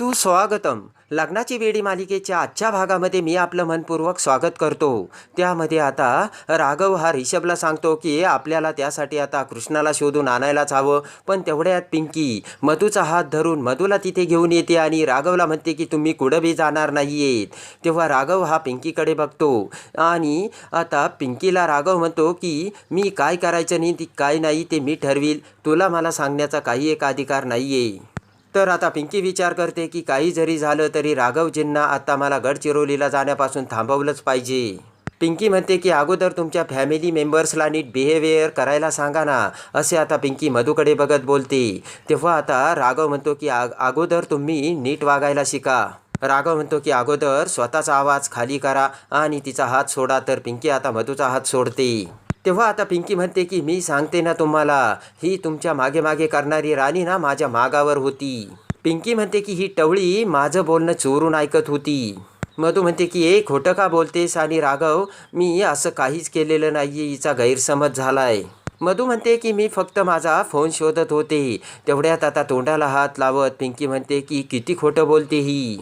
सुस्वागतम. लग्नाची वेडी मालिकेच्या आजच्या भागामध्ये मी आपलं मनपूर्वक स्वागत करतो. त्यामध्ये आता राघव हा रिषभला सांगतो की आपल्याला त्यासाठी आता कृष्णाला शोधून आणायलाच हवं. पण तेवढ्यात पिंकी मधूचा हात धरून मधूला तिथे घेऊन येते आणि राघवला म्हणते की तुम्ही कुठं बी जाणार नाही आहेत तेव्हा राघव हा पिंकीकडे बघतो. आणि आता पिंकीला राघव म्हणतो की मी काय करायचं नाही ती काय नाही ते मी ठरवील. तुला मला सांगण्याचा काही एक अधिकार नाही आहे तर आता पिंकी विचार करते की काही जरी झालं तरी राघवजींना आता मला गडचिरोलीला जाण्यापासून थांबवलंच पाहिजे. पिंकी म्हणते की अगोदर तुमच्या फॅमिली मेंबर्सला नीट बिहेवियर करायला सांगा ना असे आता पिंकी मधूकडे बघत बोलते. तेव्हा आता राघव म्हणतो की आ अगोदर तुम्ही नीट वागायला शिका. राघव म्हणतो की अगोदर स्वतःचा आवाज खाली करा आणि तिचा हात सोडा तर पिंकी आता मधूचा हात सोडते. तेव्हा आता पिंकी म्हणते की मी सांगते ना तुम्हाला ही तुमच्या मागे मागे करणारी राणी ना माझ्या मागावर होती. पिंकी म्हणते की ही टवळी माझं बोलणं चोरून ऐकत होती. मधू म्हणते की ए खोटं का बोलतेस आणि राघव? मी असं काहीच केलेलं नाही हिचा गैरसमज झालाय. मधू म्हणते की मी फक्त माझा फोन शोधत होते. तेवढ्यात आता तोंडाला हात लावत. पिंकी म्हणते की किती खोटं बोलते ही.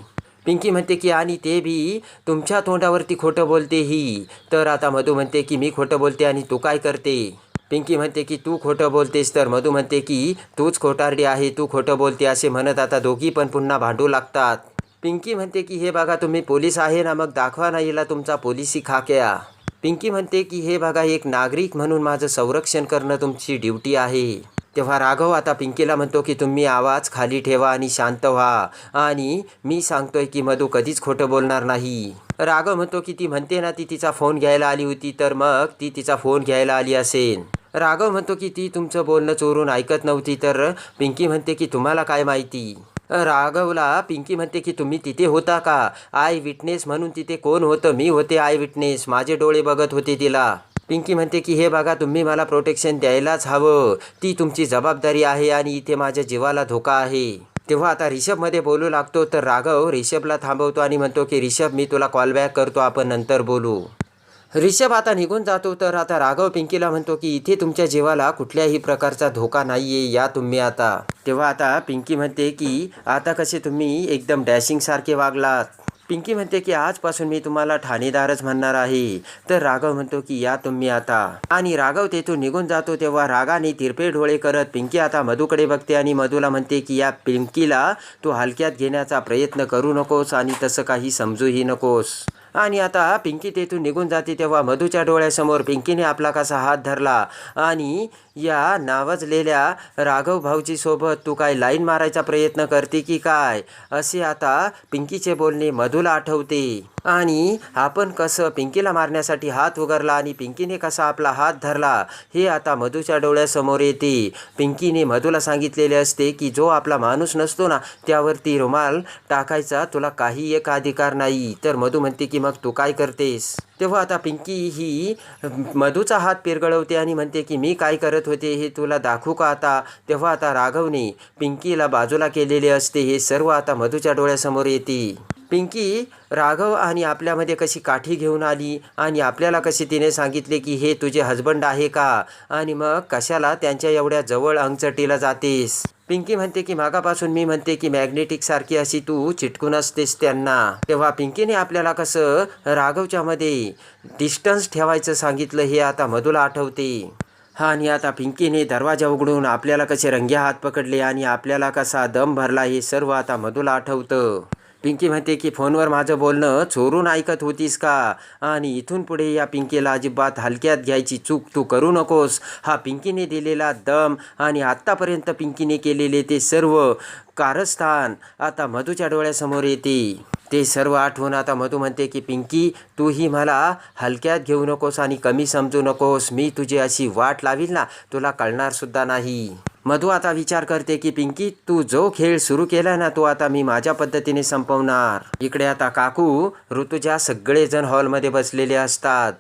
पिंकी म्हणते की आणि ते बी तुमच्या तोंडावरती खोटं बोलते ही. तर आता मधू म्हणते की मी खोटं बोलते आणि तू काय करते? पिंकी म्हणते की तू खोटं बोलतेस. तर मधू म्हणते की तूच खोटारडी आहे तू खोटं बोलते असे म्हणत आता दोघी पण पुन्हा भांडू लागतात. पिंकी म्हणते की हे बघा तुम्ही पोलीस आहे ना मग दाखवा ना हिला तुमचा पोलिसी खाक्या. पिंकी म्हणते की हे बघा एक नागरिक म्हणून माझं संरक्षण करणं तुमची ड्युटी आहे. तेव्हा राघव आता पिंकीला म्हणतो की तुम्ही आवाज खाली ठेवा आणि शांत व्हा. आणि मी सांगतोय की मधू कधीच खोटं बोलणार नाही. राघव म्हणतो की ती म्हणते ना ती तिचा फोन घ्यायला आली होती तर मग ती तिचा फोन घ्यायला आली असेल. राघव म्हणतो की ती तुमचं बोलणं चोरून ऐकत नव्हती तर पिंकी म्हणते की तुम्हाला काय माहिती? राघवला पिंकी म्हणते की तुम्ही तिथे होता का? आय विटनेस म्हणून तिथे कोण होतं? मी होते आय विटनेस. माझे डोळे बघत होते तिला. पिंकी म्हणते की हे बघा तुम्ही मला प्रोटेक्शन द्यायलाच हवं. ती तुमची जबाबदारी आहे आणि इथे माझ्या जीवाला धोका आहे. तेव्हा आता रिषभमध्ये बोलू लागतो तर राघव रिषभला थांबवतो आणि म्हणतो की रिषभ मी तुला कॉल बॅक करतो आपण नंतर बोलू. रिषभ आता निघून जातो तर आता राघव पिंकीला म्हणतो की इथे तुमच्या जीवाला कुठल्याही प्रकारचा धोका नाही आहे या तुम्ही आता. तेव्हा आता पिंकी म्हणते की आता कसे तुम्ही एकदम डॅशिंगसारखे वागलात. पिंकी म्हणते की आजपासून मी तुम्हाला ठाणेदारच म्हणणार आहे. तर राघव म्हणतो की या तुम्ही आता. आणि राघव तेथून निघून जातो तेव्हा रागाने तिरपे डोळे करत पिंकी आता मधूकडे बघते आणि मधूला म्हणते की या पिंकीला तू हलक्यात घेण्याचा प्रयत्न करू नकोस आणि तसं काही समजूही नकोस. आणि आता पिंकी तेथून निघून जाते तेव्हा मधूच्या डोळ्यासमोर पिंकीने आपला कसा हात धरला. आणि या नावजलेल्या राघव भाऊजी सोबत तू काय लाईन मारायचा प्रयत्न करते की काय? असे आता पिंकीचे बोलणे मधूला आठवते. आणि आपण कसं पिंकीला मारण्यासाठी हात उघडला आणि पिंकीने कसा आपला हात धरला हे आता मधूच्या डोळ्यासमोर येते. पिंकीने मधूला सांगितलेले असते की जो आपला माणूस नसतो ना त्यावरती रुमाल टाकायचा तुला काही एक अधिकार नाही. तर मधू म्हणते की मग तू काय करतेस? तेव्हा आता पिंकी ही मधूचा हात पिरगळवते आणि म्हणते की मी काय करत होते हे तुला दाखवू का आता? तेव्हा आता राघवने पिंकीला बाजूला केलेले असते हे सर्व आता मधूच्या डोळ्यासमोर येते. पिंकी राघव आणि आपल्यामध्ये कशी काठी घेऊन आली आणि आपल्याला कशी तिने सांगितले की हे तुझे हजबंड आहे का? आणि मग कशाला त्यांच्या एवढ्या जवळ अंगचटीला जातेस? पिंकी म्हणते की मागापासून मी म्हणते की मॅग्नेटिक सारखी अशी तू चिटकून असतेस त्यांना. तेव्हा पिंकीने आपल्याला कसं राघवच्या मध्ये डिस्टन्स ठेवायचं सांगितलं हे आता मधूला आठवते. हा आणि आता पिंकीने दरवाजा उघडून आपल्याला कसे रंग्या हात पकडले आणि आपल्याला कसा दम भरला हे सर्व आता मधूला आठवतं. पिंकी म्हणते की फोनवर माझं बोलणं चोरून ऐकत होतीस का? आणि इथून पुढे या पिंकीला अजिबात हलक्यात घ्यायची चूक तू करू नकोस. हा पिंकीने दिलेला दम आणि आत्तापर्यंत पिंकीने केलेले ते सर्व कारस्थान. आता मधूच्या डोळ्यासमोर येते. ते सर्व आठवून आता मधू म्हणते की पिंकी तूही मला हलक्यात घेऊ नकोस आणि कमी समजू नकोस. मी तुझी अशी वाट लावील ना तुला कळणारसुद्धा नाही. मधू आता विचार करते की पिंकी तू जो खेळ सुरू केला ना तो आता मी माझ्या पद्धतीने संपवणार. इकडे आता काकू ऋतुजा सगळेजण हॉलमध्ये बसलेले असतात.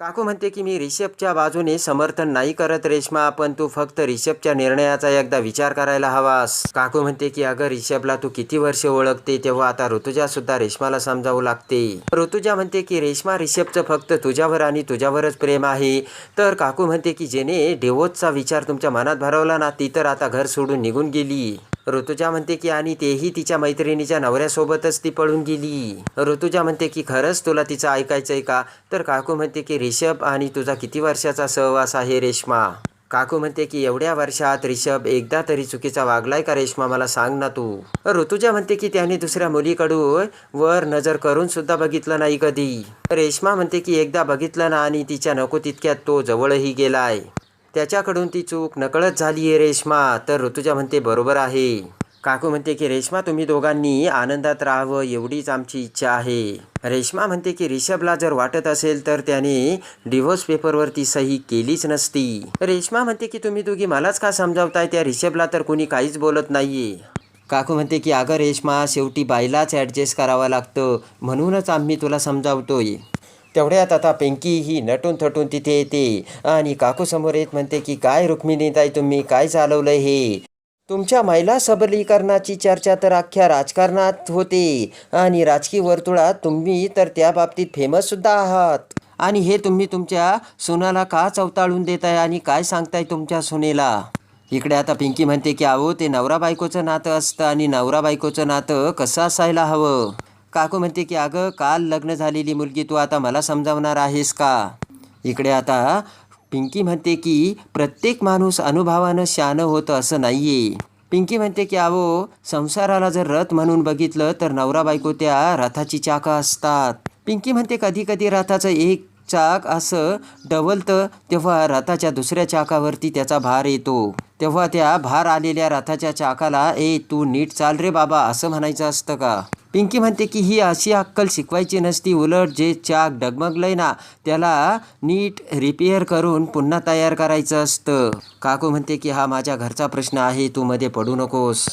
काकू म्हणते की मी रिषभच्या बाजूने समर्थन नाही करत रेश्मा पण तू फक्त रिषभच्या निर्णयाचा एकदा विचार करायला हवास. काकू म्हणते की अगं रिषभला तू किती वर्ष ओळखते तेव्हा आता ऋतुजा सुद्धा रेश्माला समजावू लागते. ऋतुजा म्हणते की रेश्मा रिषभचं फक्त तुझ्यावर आणि तुझ्यावरच प्रेम आहे. तर काकू म्हणते की जेने डेवोजचा विचार तुमच्या मनात भरवला ना ती तर आता घर सोडून निघून गेली. ऋतुजा म्हणते की आणि तेही तिच्या मैत्रिणीच्या नवऱ्यासोबतच ती पळून गेली. ऋतुजा म्हणते की खरंच तुला तिचं ऐकायचंय का? तर काकू म्हणते की रिषभ आणि तुझा किती वर्षाचा सहवास आहे रेश्मा? काकू म्हणते की एवढ्या वर्षात रिषभ एकदा तरी चुकीचा वागलाय का रेश्मा? मला सांग ना तू. ऋतुजा म्हणते की त्याने दुसऱ्या मुलीकडून वर नजर करून सुद्धा बघितलं नाही कधी. रेश्मा म्हणते की एकदा बघितलं ना आणि तिच्या नको तितक्यात तो जवळही गेलाय. त्याच्याकडून ती चूक नकळत झाली आहे रेश्मा. तर ऋतुजा म्हणते बरोबर आहे. काकू म्हणते की रेश्मा तुम्ही दोघांनी आनंदात राहावं एवढीच आमची इच्छा आहे. रेश्मा म्हणते की रिषभला जर वाटत असेल तर त्याने डिव्होर्स पेपरवरती सही केलीच नसती. रेश्मा म्हणते की तुम्ही दोघी मलाच का समजावताय? त्या रिषभला तर कोणी काहीच बोलत नाही काकू म्हणते की अगं रेश्मा शेवटी बायलाच ॲडजस्ट करावं लागतं. म्हणूनच आम्ही तुला समजावतोय. तेवढ्यात आता पिंकी ही नटून थटून तिथे येते. आणि काकूसमोर येत म्हणते की काय रुक्मिणीताई तुम्ही? काय चालवलंय हे? तुमच्या महिला सबलीकरणाची चर्चा तर अख्ख्या राजकारणात होते. आणि राजकीय वर्तुळात तुम्ही तर त्या बाबतीत फेमस सुद्धा आहात. आणि हे तुम्ही तुमच्या सुनाला का चवताळून देताय आणि काय सांगताय तुमच्या सुनेला? इकडे आता पिंकी म्हणते की अहो ते नवरा बायकोचं नातं असतं आणि नवरा बायकोचं नातं कसं असायला हवं? काकू म्हणते की अगं काल लग्न झालेली मुलगी तू आता मला समजावणार आहेस का? इकडे आता पिंकी म्हणते की प्रत्येक माणूस अनुभवानं शानं होतं असं नाही आहे पिंकी म्हणते की अहो संसाराला जर रथ म्हणून बघितलं तर नवरा बायको त्या रथाची चाकं असतात. पिंकी म्हणते कधी कधी रथाचं एक चाक असं डवलतं तेव्हा रथाच्या दुसऱ्या चाकावरती त्याचा भार येतो. तेव्हा त्या भार आलेल्या रथाच्या चाकाला ए तू नीट चाल रे बाबा असं म्हणायचं असतं का? पिंकी म्हणते की ही अशी अक्कल शिकवायची नसती उलट जे चाक डगमगलंय ना त्याला नीट रिपेअर करून पुन्हा तयार करायचं असतं. काकू म्हणते की हा माझ्या घरचा प्रश्न आहे तू मध्ये पडू नकोस.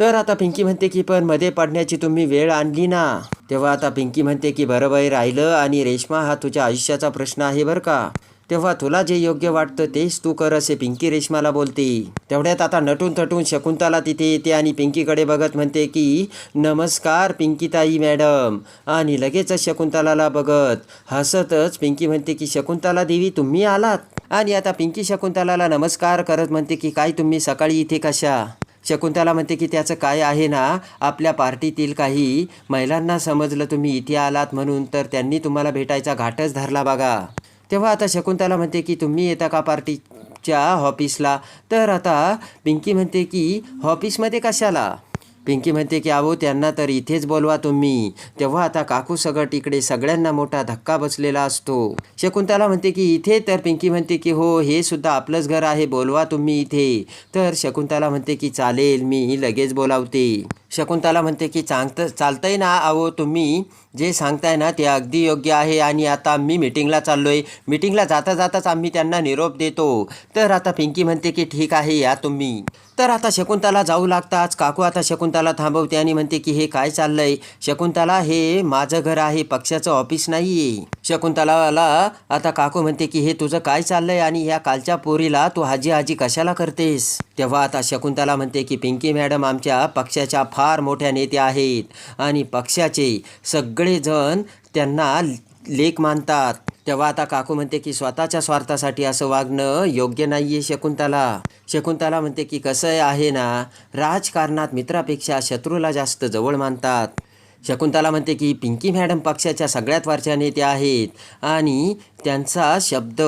तर आता पिंकी म्हणते की पण मध्ये पडण्याची तुम्ही वेळ आणली ना. तेव्हा आता पिंकी म्हणते की बरोबर राहिलं आणि रेश्मा हा तुझ्या आयुष्याचा प्रश्न आहे बरं का. तेव्हा तुला जे योग्य वाटतं तेच तू कर असे पिंकी रेश्माला बोलते. तेवढ्यात आता नटून थटून शकुंतला तिथे येते आणि पिंकीकडे बघत म्हणते की नमस्कार पिंकीताई मॅडम. आणि लगेचच शकुंतलाला बघत हसतच पिंकी म्हणते की शकुंतला देवी तुम्ही आलात? आणि आता पिंकी शकुंतलाला नमस्कार करत म्हणते की काय तुम्ही सकाळी इथे कशा? शकुंतला म्हणते की त्याचं काय आहे ना आपल्या पार्टीतील काही महिलांना समजलं तुम्ही इथे आलात म्हणून तर त्यांनी तुम्हाला भेटायचा घाटच धरला बघा. तेव्हा आता शकुंतला म्हणते की तुम्ही येता का पार्टीच्या ऑफिसला? तर आता पिंकी म्हणते की ऑफिसमध्ये कशाला? पिंकी म्हणते की अहो त्यांना तर इथेच बोलवा तुम्ही. तेव्हा आता काकू सगट इकडे सगळ्यांना मोठा धक्का बसलेला असतो. शकुंतला म्हणते की इथे? तर पिंकी म्हणते की हो हे सुद्धा आपलंच घर आहे बोलवा तुम्ही इथे. तर शकुंतला म्हणते की चालेल मी लगेच बोलावते. शकुंतला म्हणते की चांगत चालतंय ना अहो तुम्ही जे सांगताय ना ते अगदी योग्य आहे आणि आता मी मिटिंगला आहे मिटिंगला जाता जाताच आम्ही त्यांना निरोप देतो. तर आता पिंकी म्हणते की ठीक आहे या तुम्ही. तर आता शकुंतला जाऊ लागताच. काकू आता शकुंतला थांबवते आणि म्हणते की हे काय चाललंय? शकुंतला हे माझं घर आहे पक्षाचं ऑफिस नाही आहे शकुंतलाला आता काकू म्हणते की हे तुझं काय चाललंय आणि या कालच्या पोरीला तू हाजी हाजी कशाला करतेस? तेव्हा आता शकुंतला म्हणते की पिंकी मॅडम आमच्या पक्षाच्या फार मोठ्या नेत्या आहेत आणि पक्षाचे सगळेजण त्यांना लेख मानतात. तेव्हा आता काकू म्हणते की स्वतःच्या स्वार्थासाठी असं वागणं योग्य नाही आहे शकुंतला. शकुंतला म्हणते की कसं आहे ना राजकारणात मित्रापेक्षा शत्रूला जास्त जवळ मानतात. शकुंतला म्हणते की पिंकी मॅडम पक्षाच्या सगळ्यात वरच्या नेत्या आहेत आणि त्यांचा शब्द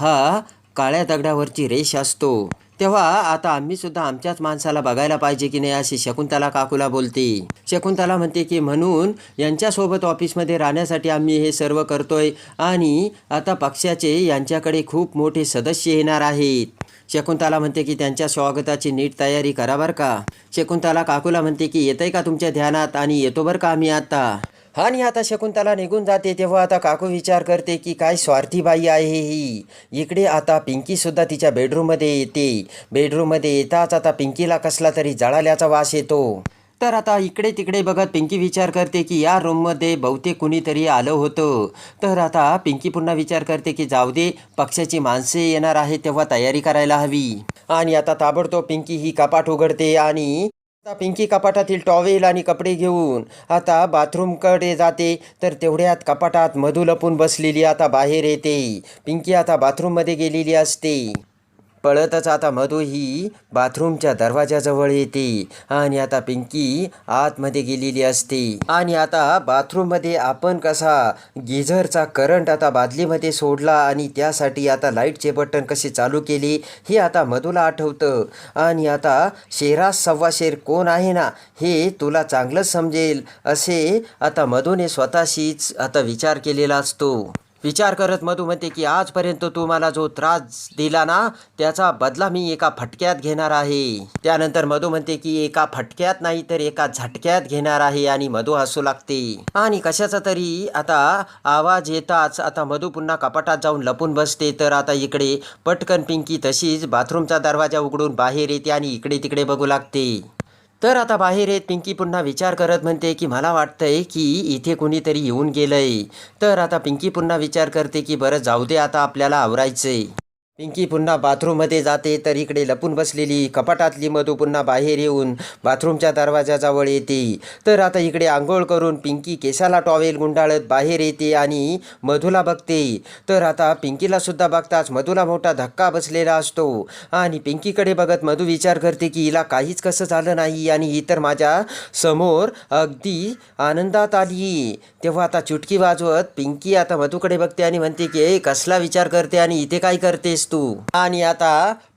हा काळ्या दगडावरची रेष असतो. तेव्हा आता आम्ही सुद्धा आमच्याच माणसाला बघायला पाहिजे की नाही अशी शकुंतला काकूला बोलते. शकुंतला म्हणते की म्हणून यांच्यासोबत ऑफिसमध्ये राहण्यासाठी आम्ही हे सर्व करतोय आणि आता पक्षाचे यांच्याकडे खूप मोठे सदस्य येणार आहेत. शकुंतला म्हणते की त्यांच्या स्वागताची नीट तयारी करा बरं का. शकुंतला काकूला म्हणते की येतंय का तुमच्या ध्यानात आणि येतो बरं का आम्ही आता? आणि आता शकुंतला निघून जाते तेव्हा आता काकू विचार करते की काय स्वार्थी बाई आहे ही. इकडे आता पिंकीसुद्धा तिच्या बेडरूममध्ये येते. बेडरूममध्ये येताच आता पिंकीला कसला तरी जळाल्याचा वास येतो. तर आता इकडे तिकडे बघत पिंकी विचार करते की या रूममध्ये बहुतेक कुणीतरी आलं होतं. तर आता पिंकी पुन्हा विचार करते की जाऊ दे पक्षाची माणसे येणार आहे तेव्हा तयारी करायला हवी. आणि आता ताबडतोब पिंकी ही कपाट उघडते आणि आता पिंकी कपाटातील टॉवेल आणि कपडे घेऊन आता बाथरूमकडे जाते. तर तेवढ्यात कपाटात मधू लपून बसलेली आता बाहेर येते. पिंकी आता बाथरूममध्ये गेलेली असते. पळतच आता मधू ही बाथरूमच्या दरवाजाजवळ येते आणि आता पिंकी आतमध्ये गेलेली असते. आणि आता बाथरूममध्ये आपण कसा गिझरचा करंट आता बादलीमध्ये सोडला आणि त्यासाठी आता लाईटचे बटन कसे चालू केले हे आता मधूला आठवतं. आणि आता शेरास सव्वा शेर कोण आहे ना हे तुला चांगलंच समजेल असे आता मधूने स्वतःशीच आता विचार केलेला असतो. विचार करत मधू म्हणते की आजपर्यंत तू मला जो त्रास दिला ना त्याचा बदला मी एका फटक्यात घेणार आहे. त्यानंतर मधू म्हणते की एका फटक्यात नाही तर एका झटक्यात घेणार आहे. आणि मधू हसू लागते. आणि कशाचा तरी? आता आवाज येताच आता मधू पुन्हा कपाटात जाऊन लपून बसते. तर आता इकडे पटकन पिंकी तशीच बाथरूमचा दरवाजा उघडून बाहेर येते आणि इकडे तिकडे बघू लागते. तर आता बाहेर येत पिंकी पुन्हा विचार करत म्हणते की मला वाटतंय की इथे कोणीतरी येऊन गेलंय. तर आता पिंकी पुन्हा विचार करते की बरं जाऊ दे आता आपल्याला आवरायचंय. पिंकी पुन्हा बाथरूममध्ये जाते तर इकडे लपून बसलेली कपाटातली मधू पुन्हा बाहेर येऊन बाथरूमच्या दरवाजाजवळ येते. तर आता इकडे आंघोळ करून पिंकी केसाला टॉवेल गुंडाळत बाहेर येते आणि मधूला बघते. तर आता पिंकीला सुद्धा बघताच मधूला मोठा धक्का बसलेला असतो. आणि पिंकीकडे बघत मधू विचार करते की हिला काहीच कसं झालं नाही? आणि ही तर माझ्यासमोर अगदी आनंदात आली. तेव्हा आता चुटकी वाजवत पिंकी आता मधूकडे बघते आणि म्हणते की "ए, कसला विचार करते आणि इथे काय करतेस तू आणि आता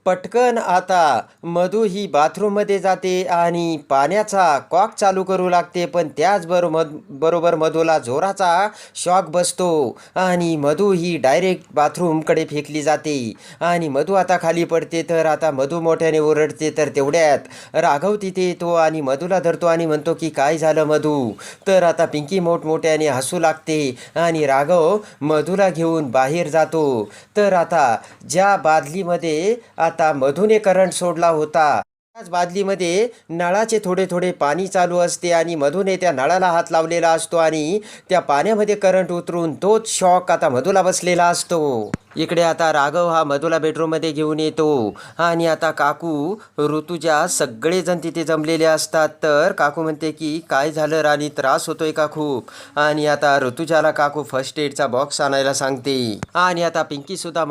पटकन आता. मधू ही बाथरूममध्ये जाते आणि पाण्याचा कॉक चालू करू लागते पण त्याचबरोबर बरोबर मधूला जोराचा शॉक बसतो आणि मधू ही डायरेक्ट बाथरूमकडे फेकली जाते. आणि मधू आता खाली पडते तर आता मधू मोठ्याने ओरडते तर तेवढ्यात राघव तिथे येतो आणि मधूला धरतो आणि म्हणतो की काय झालं मधू? तर आता पिंकी मोठमोठ्याने हसू लागते आणि राघव मधूला घेऊन बाहेर जातो. तर आता ज्या बादलीमध्ये आता मधूने करंट सोडला होता. त्याच बादलीमध्ये नळाचे थोडे थोडे पाणी चालू असते आणि मधूने त्या नळाला हात लावलेला असतो आणि त्या पाण्यामध्ये करंट उतरून तोच शॉक आता मधूला बसलेला असतो. इकडे आता राघव हा मधूला बेडरूममध्ये घेऊन येतो. आणि आता काकू ऋतुजा सगळेजण तिथे जमलेले असतात. तर काकू म्हणते की काय झालं राणी? त्रास होतोय का खूप? आणि आता ऋतुजाला काकू फर्स्ट एडचा बॉक्स आणायला सांगते. आणि आता पिंकी सुद्धा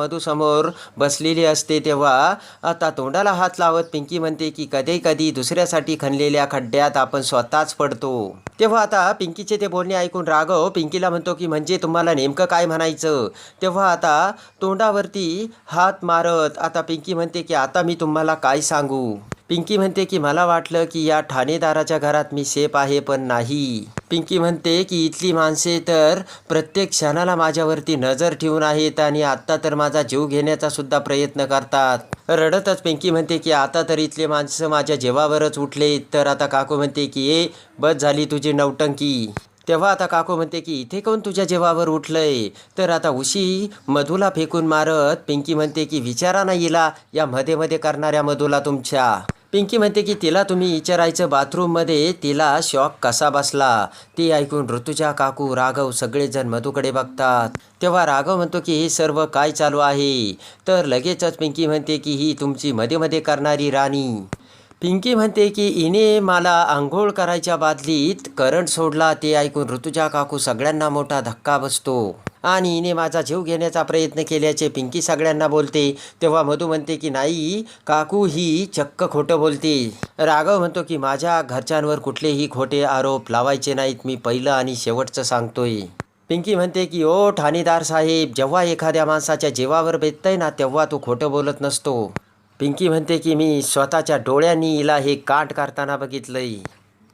बसलेली असते तेव्हा आता तोंडाला हात लावत पिंकी म्हणते की कधी कधी दुसऱ्यासाठी खणलेल्या खड्ड्यात आपण स्वतःच पडतो. तेव्हा आता पिंकीचे ते बोलणे ऐकून राघव पिंकीला म्हणतो की म्हणजे तुम्हाला नेमकं काय म्हणायचं? तेव्हा आता तोंडावरती हात मारत आता पिंकी म्हणते की आता मी तुम्हाला काय सांगू? पिंकी म्हणते की मला वाटलं की या ठाणेदाराच्या घरात मी सेफ आहे पण नाही. पिंकी म्हणते की इथली माणसे तर प्रत्येक क्षणाला माझ्यावरती नजर ठेवून आहेत आणि आत्ता तर माझा जीव घेण्याचा सुद्धा प्रयत्न करतात. रडतच पिंकी म्हणते की आता तर इथले माणसं माझ्या जेवावरच उठले तर आता काकू म्हणते की ए बस झाली तुझी नवटंकी तेव्हा आता काकू म्हणते की इथे कोण तुझ्या जेवावर उठलंय? तर आता उशी मधूला फेकून मारत पिंकी म्हणते की विचारा ना हिला या मध्ये मध्ये करणाऱ्या मधूला तुमच्या. पिंकी म्हणते की तिला तुम्ही विचारायचं बाथरूममध्ये तिला शॉक कसा बसला? ते ऐकून ऋतुजा काकू राघव सगळेजण मधूकडे बघतात. तेव्हा राघव म्हणतो की हे सर्व काय चालू आहे? तर लगेचच पिंकी म्हणते की ही तुमची मध्ये मध्ये करणारी राणी. पिंकी म्हणते की इने मला आंघोळ करायच्या बादलीत करंट सोडला ते ऐकून ऋतुजा काकू सगळ्यांना मोठा धक्का बसतो. आणि हिने माझा जीव घेण्याचा प्रयत्न केल्याचे पिंकी सगळ्यांना बोलते. तेव्हा मधू म्हणते की नाही काकू ही चक्क खोटं बोलते. राघव म्हणतो की माझ्या घरच्यांवर कुठलेही खोटे आरोप लावायचे नाहीत. मी पहिलं आणि शेवटचं सांगतोय. पिंकी म्हणते की ओ ठाणेदार साहेब जेव्हा एखाद्या माणसाच्या जीवावर बेततंय ना तेव्हा तू खोटं बोलत नसतो. पिंकी म्हणते की मी स्वतःच्या डोळ्यांनी हिला हे काट करताना बघितलंय.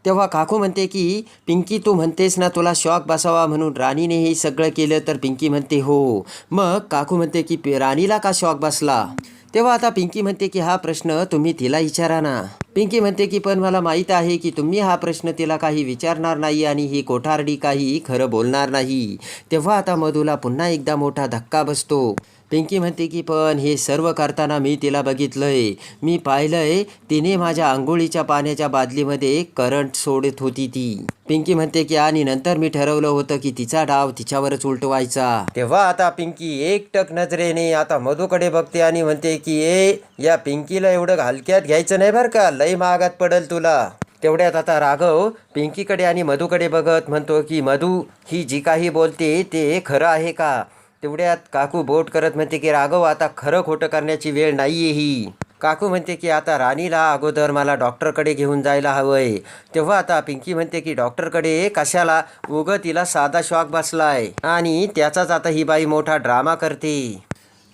तेव्हा काकू म्हणते की पिंकी तू म्हणतेस ना तुला शॉक बसावा म्हणून राणीने हे सगळं केलं. तर पिंकी म्हणते हो. मग काकू म्हणते की राणीला का शॉक बसला? तेव्हा आता पिंकी म्हणते की हा प्रश्न तुम्ही तिला विचारा ना. पिंकी म्हणते की पण मला माहीत आहे की तुम्ही हा प्रश्न तिला काही विचारणार नाही आणि ही कोठारडी काही खरं बोलणार नाही. तेव्हा आता मधूला पुन्हा एकदा मोठा धक्का बसतो. पिंकी म्हणते की पण हे सर्व करताना मी तिला बघितलंय. मी पाहिलंय तिने माझ्या आंघोळीच्या पाण्याच्या बादलीमध्ये करंट सोडत होती ती. पिंकी म्हणते की आणि नंतर मी ठरवलं होतं की तिचा डाव तिच्यावरच उलटवायचा. तेव्हा आता पिंकी एकटक नजरेने आता मधूकडे बघते आणि म्हणते की ए या पिंकीला एवढं हलक्यात घ्यायचं नाही बरं का? लय महागात पडल तुला. तेवढ्यात आता राघव पिंकीकडे आणि मधूकडे बघत म्हणतो की मधू ही जी काही बोलते ते खरं आहे का? तेवढ्यात काकू बोट करत म्हणते की राघव आता खरं खोटं करण्याची वेळ नाही आहे ही. काकू म्हणते की आता राणीला अगोदर मला डॉक्टरकडे घेऊन जायला हवंय. तेव्हा आता पिंकी म्हणते की डॉक्टरकडे कशाला? उगं तिला साधा शॉक बसलाय. आणि त्याचाच आता ही बाई मोठा ड्रामा करते.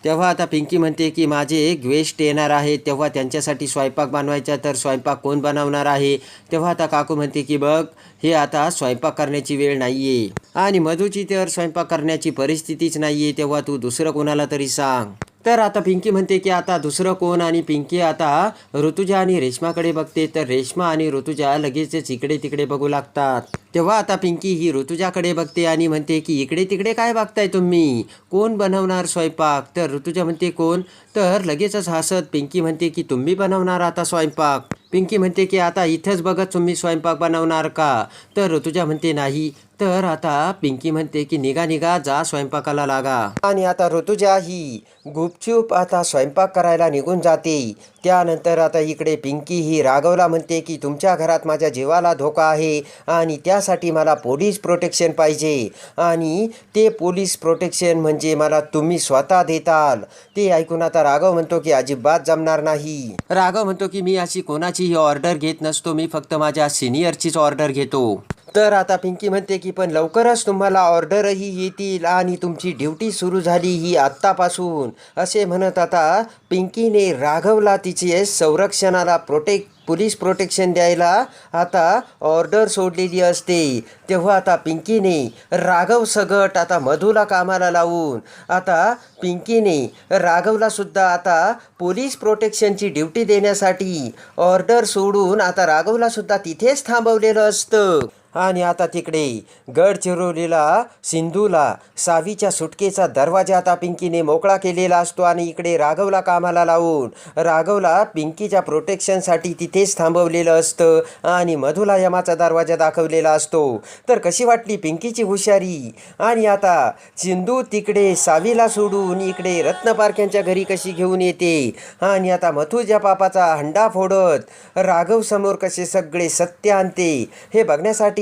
तेव्हा आता पिंकी म्हणते की माझे गेस्ट येणार आहे. तेव्हा त्यांच्यासाठी स्वयंपाक बनवायचा. तर स्वयंपाक कोण बनवणार आहे? तेव्हा आता काकू म्हणते की बघ हे आता स्वयंपाक करण्याची वेळ नाही आहे आणि मधूची तर स्वयंपाक करण्याची परिस्थितीच नाही आहे तेव्हा तू दुसरं कोणाला तरी सांग. तर आता पिंकी म्हणते की आता दुसरं कोण आणि पिंकी आता ऋतुजा आणि रेश्माकडे बघते. तर रेश्मा आणि ऋतुजा लगेचच इकडे तिकडे बघू लागतात. तेव्हा आता पिंकी ही ऋतुजाकडे बघते आणि म्हणते की इकडे तिकडे काय बघताय तुम्ही? कोण बनवणार स्वयंपाक? तर ऋतुजा म्हणते कोण? तर लगेचच हसत पिंकी म्हणते की तुम्ही बनवणार आता स्वयंपाक? पिंकी म्हणते की आता इथंच बघत तुम्ही स्वयंपाक बनवणार का? तर ऋतुजा म्हणते नाही. तर आता पिंकी म्हणते की निघा निघा जा स्वयंपाकाला लागा. आणि आता ऋतुजा ही गुपचूप आता स्वयंपाक करायला निघून जाते. त्यानंतर आता इकडे पिंकी ही राघवला म्हणते की तुमच्या घरात माझ्या जीवाला धोका आहे आणि त्यासाठी मला पोलीस प्रोटेक्शन पाहिजे आणि ते पोलीस प्रोटेक्शन म्हणजे मला तुम्ही स्वतः देताल. ते ऐकून आता राघव म्हणतो की अजिबात जमणार नाही. राघव म्हणतो की मी अशी कोणाचीही ऑर्डर घेत नसतो. मी फक्त माझ्या सिनियरचीच ऑर्डर घेतो. तर आता पिंकी म्हणते की पण लवकरच तुम्हाला ऑर्डरही येतील आणि तुमची ड्युटी सुरू झाली ही आत्तापासून. असे म्हणत आता पिंकीने राघवला तिचे संरक्षणाला प्रोटेक्ट पोलीस प्रोटेक्शन द्यायला आता ऑर्डर सोडलेली असते. तेव्हा आता पिंकीने राघव सगट आता मधूला कामाला लावून आता पिंकीने राघवला सुद्धा आता पोलीस प्रोटेक्शनची ड्युटी देण्यासाठी ऑर्डर सोडून आता राघवला सुद्धा तिथेच थांबवलेलं असतं. आणि आता तिकडे गडचिरोलीला सिंधूला सावीच्या सुटकेचा दरवाजा आता पिंकीने मोकळा केलेला असतो आणि इकडे राघवला कामाला लावून राघवला पिंकीच्या प्रोटेक्शनसाठी तिथेच थांबवलेलं असतं आणि मधुला यमाचा दरवाजा दाखवलेला असतो. तर कशी वाटली पिंकीची हुशारी? आणि आता सिंधू तिकडे सावीला सोडून इकडे रत्नपारख्यांच्या घरी कशी घेऊन येते? आणि आता मथुच्या पापाचा हंडा फोडत राघव समोर कसे सगळे सत्य आणते हे बघण्यासाठी